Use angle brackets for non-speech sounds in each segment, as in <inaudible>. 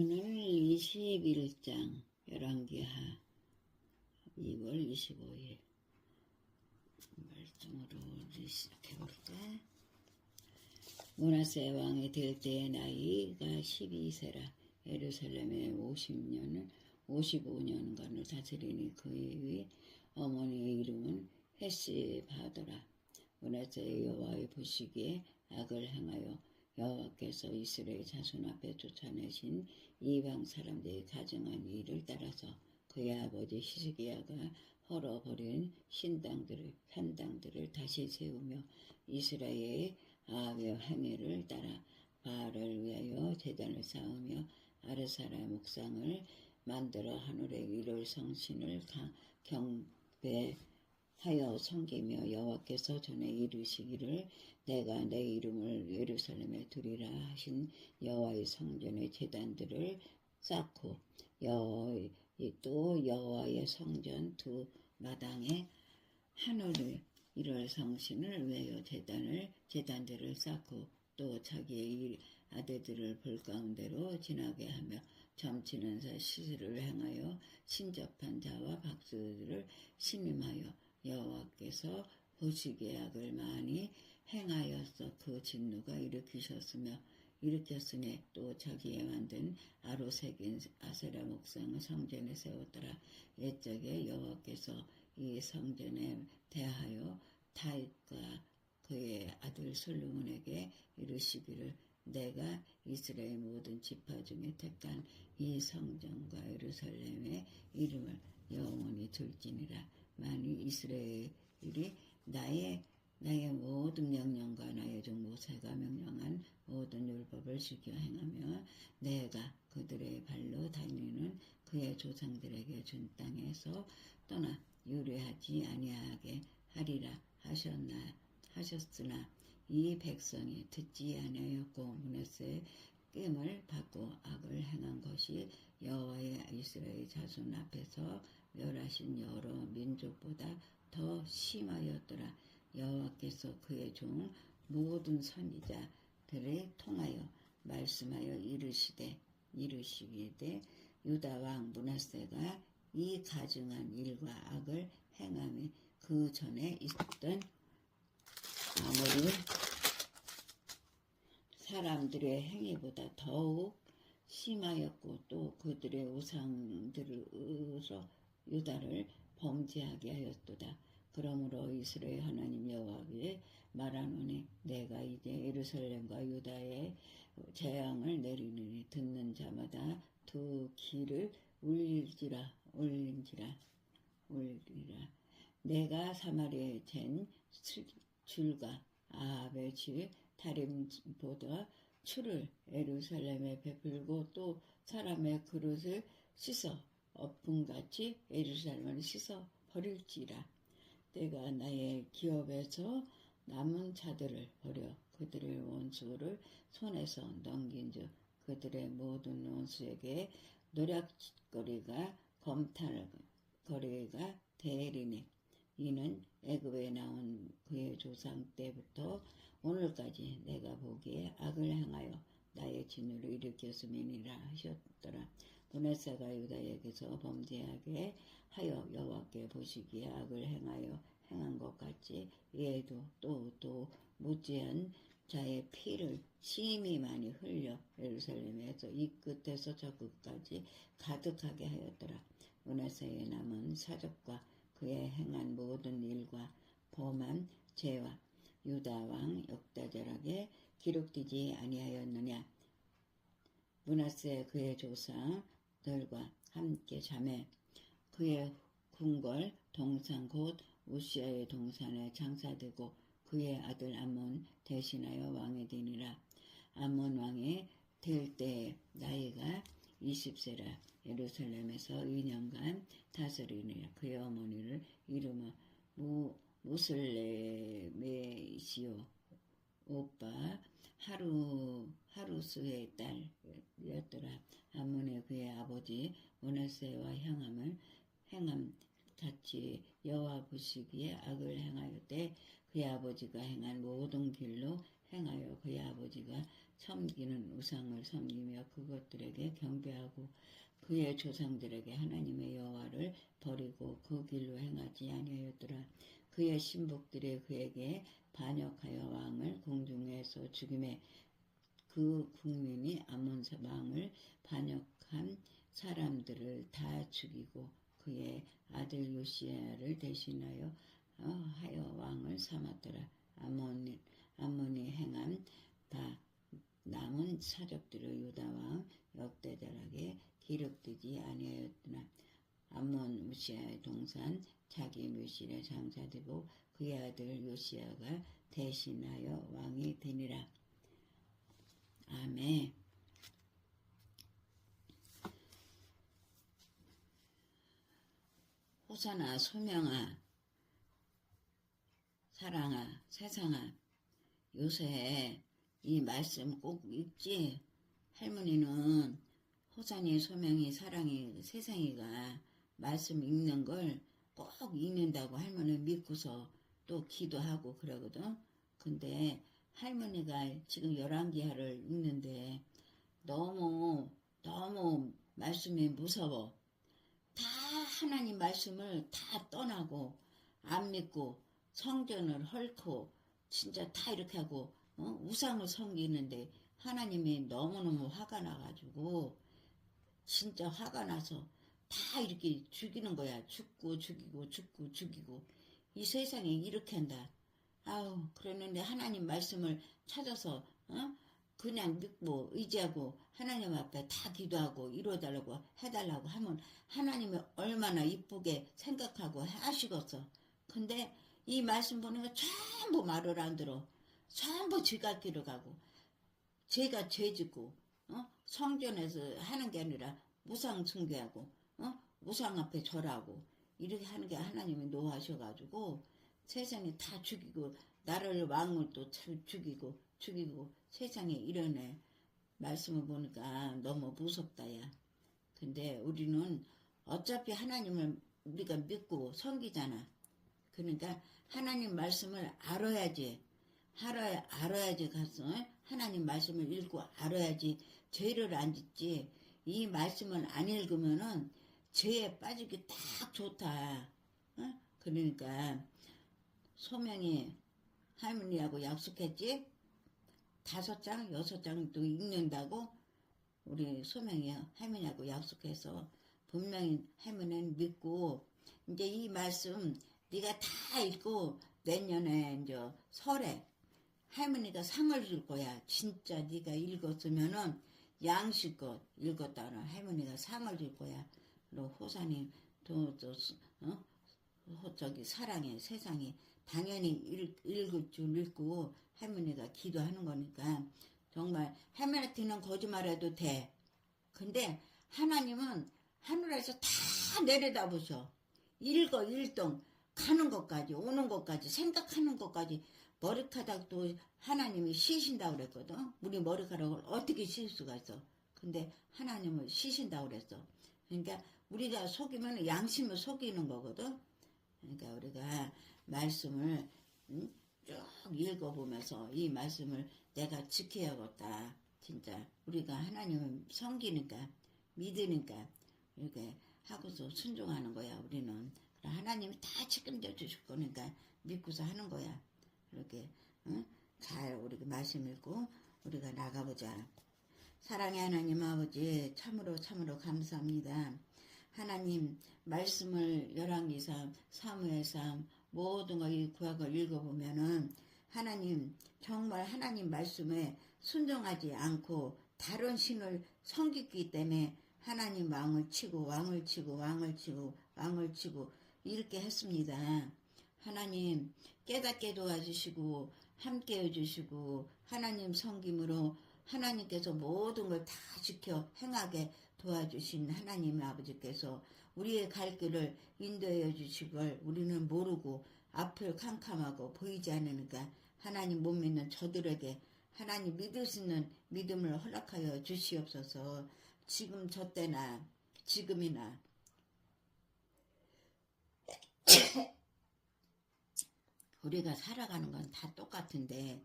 오늘 21장 열왕기하 2월 25일 말씀으로 우리 시작해볼까? 문하세 왕이 될 때의 나이가 12세라 예루살렘에 50년을 55년간을 다스리니 그의 어머니의 이름은 헤시바더라 문하세 여호와의 보시기에 악을 행하여 여호와께서 이스라엘 자손 앞에 쫓아내신 이방 사람들이 가정한 일을 따라서 그의 아버지 히스기야가 헐어버린 신당들을 산당들을 다시 세우며 이스라엘의 아합의 행위를 따라 바알을 위하여 제단을 쌓으며 아르사라 목상을 만들어 하늘의 위를 성신을 가- 경배 하여 섬기며 여호와께서 전에 이르시기를 내가 내 이름을 예루살렘에 두리라 하신 여호와의 성전의 제단들을 쌓고 여호와의 또 여호와의 성전 두 마당에 하늘을 이럴 성신을 위하여 제단을 제단들을 쌓고 또 자기의 이 아들들을 볼 가운데로 지나게 하며 점치는 자 시술을 행하여 신접한 자와 박수들을 신임하여 여호와께서 보시기에 악을 많이 행하여서 그 진노가 일으키셨으며 일으켰으니 또 자기의 만든 아로 새긴 아세라 목상을 성전에 세웠더라. 옛적에 여호와께서 이 성전에 대하여 다윗과 그의 아들 솔로몬에게 이르시기를 내가 이스라엘 모든 지파 중에 택한 이 성전과 예루살렘의 이름을 영원히 둘지니라. 만일 이스라엘이 나의 나의 모든 명령과 나의 종 모세가 명령한 모든 율법을 지켜 행하며 내가 그들의 발로 다니는 그의 조상들에게 준 땅에서 떠나 유례하지 아니하게 하리라 하셨나 하셨으나 이 백성이 듣지 아니하였고 문에서 깸을 받고 악을 것이 여호와의 이스라엘 자손 앞에서 멸하신 여러 민족보다 더 심하였더라. 여호와께서 그의 종 모든 선지자들을 통하여 말씀하여 이르시되 이르시기되 유다 왕 문하세가 이 가증한 일과 악을 행함이 그 전에 있던 아무리 사람들의 행위보다 더욱 심하였고 또 그들의 우상들으로 유다를 범죄하게 하였도다. 그러므로 이스라엘 하나님 여호와께 말하노니 내가 이제 예루살렘과 유다에 재앙을 내리느니 듣는 자마다 두 귀를 울리지라 울린지라 울리라 내가 사마리아에 잰 줄과 아합의 집 다림보다 추를 예루살렘에 베풀고 또 사람의 그릇을 씻어 엎음같이 예루살렘을 씻어 버릴지라. 내가 나의 기업에서 남은 자들을 버려 그들의 원수를 손에서 넘긴 즉 그들의 모든 원수에게 노략거리가 검탈거리가 되리니 이는 애굽에 나온 그의 조상 때부터 오늘까지 내가 보기에 악을 행하여 나의 진노를 일으켰음이니라 하셨더라. 문에사가 유다에게서 범죄하게 하여 여호와께 보시기에 악을 행하여 행한 것 같이 얘도 또 또 무지한 자의 피를 심히 많이 흘려 예루살렘에서 이 끝에서 저 끝까지 가득하게 하였더라. 문하세에 남은 사적과 그의 행한 모든 일과 범한 죄와 유다 왕 역다절하게 기록되지 아니하였느냐. 문하세 그의 조상들과 함께 잠에 그의 궁궐 동산 곧 우시아의 동산에 장사되고 그의 아들 암몬 대신하여 왕이 되니라. 암몬 왕이 될때 나이가 20세라 예루살렘에서 2년간 다스리니라. 그의 어머니를 이름은 무, 무슬레메시오 오빠 하루 하루스의 딸이었더라. 아문의 그의 아버지 모네세와 향함을 행함 같이 여호와 보시기에 악을 행하였되 그의 아버지가 행한 모든 길로 행하여 그의 아버지가 섬기는 우상을 섬기며 그것들에게 경배하고 그의 조상들에게 하나님의 여호와를 버리고 그 길로 행하지 아니하였더라. 그의 신복들이 그에게 반역하여 왕을 공중에서 죽임에 그 국민이 아몬 왕을 반역한 사람들을 다 죽이고 그의 아들 요시야를 대신하여 어, 하여 왕을 삼았더라. 아몬이 아몬이 행한 바 남은 사적들을 유다 왕 역대들에게 기록되지 아니하였으나 암몬 무시아의 동산 자기 묘실에 장사되고 그의 아들 요시아가 대신하여 왕이 되니라. 아멘. 호사나 소명아 사랑아 세상아 요새 이 말씀 꼭 읽지 할머니는 호산이 소명이 사랑이 세상이가 말씀 읽는 걸 꼭 읽는다고 할머니 믿고서 또 기도하고 그러거든. 근데 할머니가 지금 열왕기하를 읽는데 너무 너무 말씀이 무서워. 다 하나님 말씀을 다 떠나고 안 믿고 성전을 헐고 진짜 다 이렇게 하고 어? 우상을 섬기는데 하나님이 너무너무 화가 나가지고 진짜 화가 나서 다 이렇게 죽이는 거야. 죽고 죽이고 죽고 죽이고 이 세상에 이렇게 한다. 아우 그러는데 하나님 말씀을 찾아서 어? 그냥 믿고 의지하고 하나님 앞에 다 기도하고 이루어달라고 해달라고 하면 하나님이 얼마나 이쁘게 생각하고 하시겠어. 근데 이 말씀 보니까 전부 말을 안 들어. 전부 지각기로 가고 죄가 죄 짓고 어? 성전에서 하는 게 아니라 무상 숭배하고 어? 무상 앞에 절하고 이렇게 하는 게 하나님이 노하셔가지고 세상에 다 죽이고 나를 왕을 또 죽이고 죽이고 세상에 이러네 말씀을 보니까 너무 무섭다야. 근데 우리는 어차피 하나님을 우리가 믿고 섬기잖아. 그러니까 하나님 말씀을 알아야지. 알아야, 알아야지 가서 하나님 말씀을 읽고 알아야지 죄를 안 짓지. 이 말씀을 안 읽으면은 죄에 빠지기 딱 좋다 어? 그러니까 소명이 할머니하고 약속했지 다섯 장 여섯 장도 읽는다고 우리 소명이 할머니하고 약속해서 분명히 할머니는 믿고 이제 이 말씀 네가 다 읽고 내년에 이제 설에 할머니가 상을 줄 거야. 진짜 네가 읽었으면은 양식껏 읽었다는 할머니가 상을 줄 거야. 호사님 또 또 어? 저기 사랑해 세상에 당연히 읽, 읽을 줄 읽고 할머니가 기도하는 거니까 정말 할머니한테는 거짓말해도 돼. 근데 하나님은 하늘에서 다 내려다 보셔. 읽어 일동 가는 것까지 오는 것까지 생각하는 것까지 머리카락도 하나님이 쉬신다고 그랬거든. 우리 머리카락을 어떻게 쉴 수가 있어. 근데 하나님을 쉬신다고 그랬어. 그러니까 우리가 속이면 양심을 속이는 거거든. 그러니까 우리가 말씀을 응? 쭉 읽어보면서 이 말씀을 내가 지켜야겠다. 진짜 우리가 하나님을 섬기니까 믿으니까 이렇게 하고서 순종하는 거야 우리는. 하나님이 다 책임져 주실 거니까 믿고서 하는 거야. 이렇게 응? 잘 우리가 말씀 읽고 우리가 나가보자. 사랑의 하나님 아버지 참으로 참으로 감사합니다. 하나님 말씀을 열왕기상 사무엘상 모든 거이 구약을 읽어보면은 하나님 정말 하나님 말씀에 순종하지 않고 다른 신을 섬기기 때문에 하나님 왕을 치고 왕을 치고 왕을 치고 왕을 치고 이렇게 했습니다. 하나님 깨닫게 도와주시고 함께 해주시고 하나님 성김으로 하나님께서 모든 걸 다 지켜 행하게 도와주신 하나님 아버지께서 우리의 갈 길을 인도해 주시걸 우리는 모르고 앞을 캄캄하고 보이지 않으니까 하나님 못 믿는 저들에게 하나님 믿을 수 있는 믿음을 허락하여 주시옵소서 지금 저 때나 지금이나 <coughs> 우리가 살아가는 건 다 똑같은데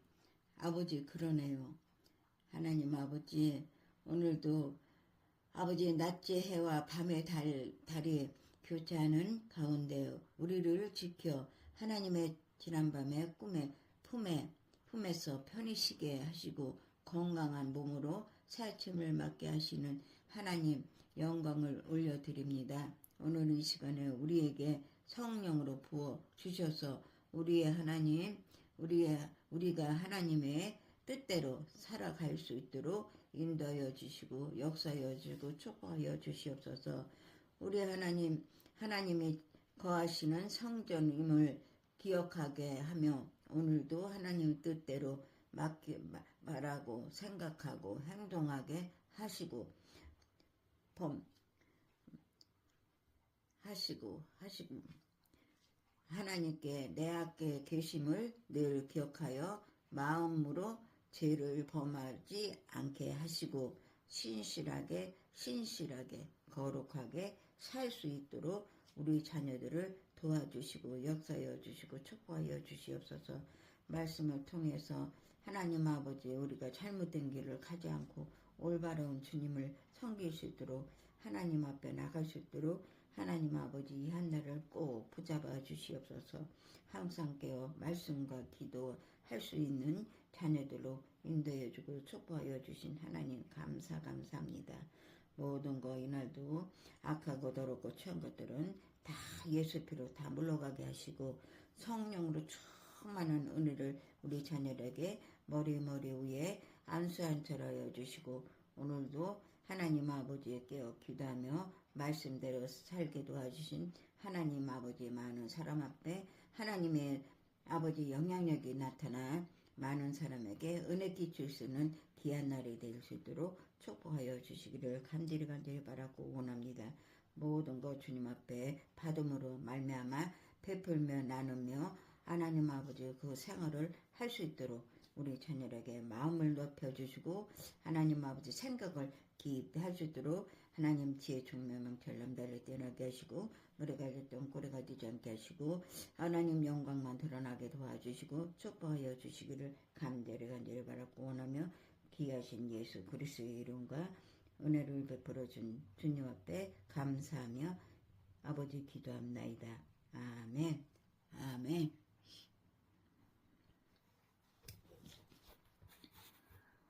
아버지 그러네요. 하나님 아버지 오늘도 아버지 낮의 해와 밤의 달, 달이 교차하는 가운데 우리를 지켜 하나님의 지난밤에 꿈에 품에 품에서 편히 쉬게 하시고 건강한 몸으로 살침을 맡게 하시는 하나님 영광을 올려드립니다. 오늘 이 시간에 우리에게 성령으로 부어 주셔서 우리의 하나님 우리의 우리가 하나님의 뜻대로 살아갈 수 있도록 인도하여 주시고 역사하여 주시고 축복하여 주시옵소서. 우리 하나님 하나님이 거하시는 성전임을 기억하게 하며 오늘도 하나님 뜻대로 맡기, 마- 말하고 생각하고 행동하게 하시고 범 하시고 하시고 하나님께 내 앞에 계심을 늘 기억하여 마음으로 죄를 범하지 않게 하시고 신실하게 신실하게 거룩하게 살 수 있도록 우리 자녀들을 도와주시고 역사하여 주시고 축복하여 주시옵소서. 말씀을 통해서 하나님 아버지 우리가 잘못된 길을 가지 않고 올바른 주님을 섬길 수 있도록 하나님 앞에 나갈 수 있도록 하나님 아버지 이 한 날을 꼭 붙잡아 주시옵소서. 항상 깨어 말씀과 기도할 수 있는 자녀들로 인도해 주고 축복하여 주신 하나님 감사 감사합니다. 모든 거 이날도 악하고 더럽고 취한 것들은 다 예수 피로 다 물러가게 하시고 성령으로 충만한 은혜를 우리 자녀에게 머리 머리 위에 안수안철하여 주시고 오늘도 하나님 아버지에 깨어 기도하며 말씀대로 살게 도와주신 하나님 아버지 많은 사람 앞에 하나님의 아버지 영향력이 나타나 많은 사람에게 은혜 끼칠 수 있는 귀한 날이 될 수 있도록 축복하여 주시기를 간절히 간절히 바라고 원합니다. 모든 것 주님 앞에 받음으로 말미암아 베풀며 나누며 하나님 아버지 그 생활을 할 수 있도록 우리 자녀에게 마음을 높여주시고 하나님 아버지 생각을 깊이 할 수 있도록 하나님 지혜 총명명철 남달을 뛰어나게 하시고 노래가 됐던 꼬리가 되지 않게 하시고 하나님 영광만 드러나게 도와주시고 축복하여 주시기를 간절히 간절히 바라고 원하며 귀하신 예수 그리스도의 이름과 은혜를 베풀어 준 주님 앞에 감사하며 아버지 기도합나이다. 아멘. 아멘.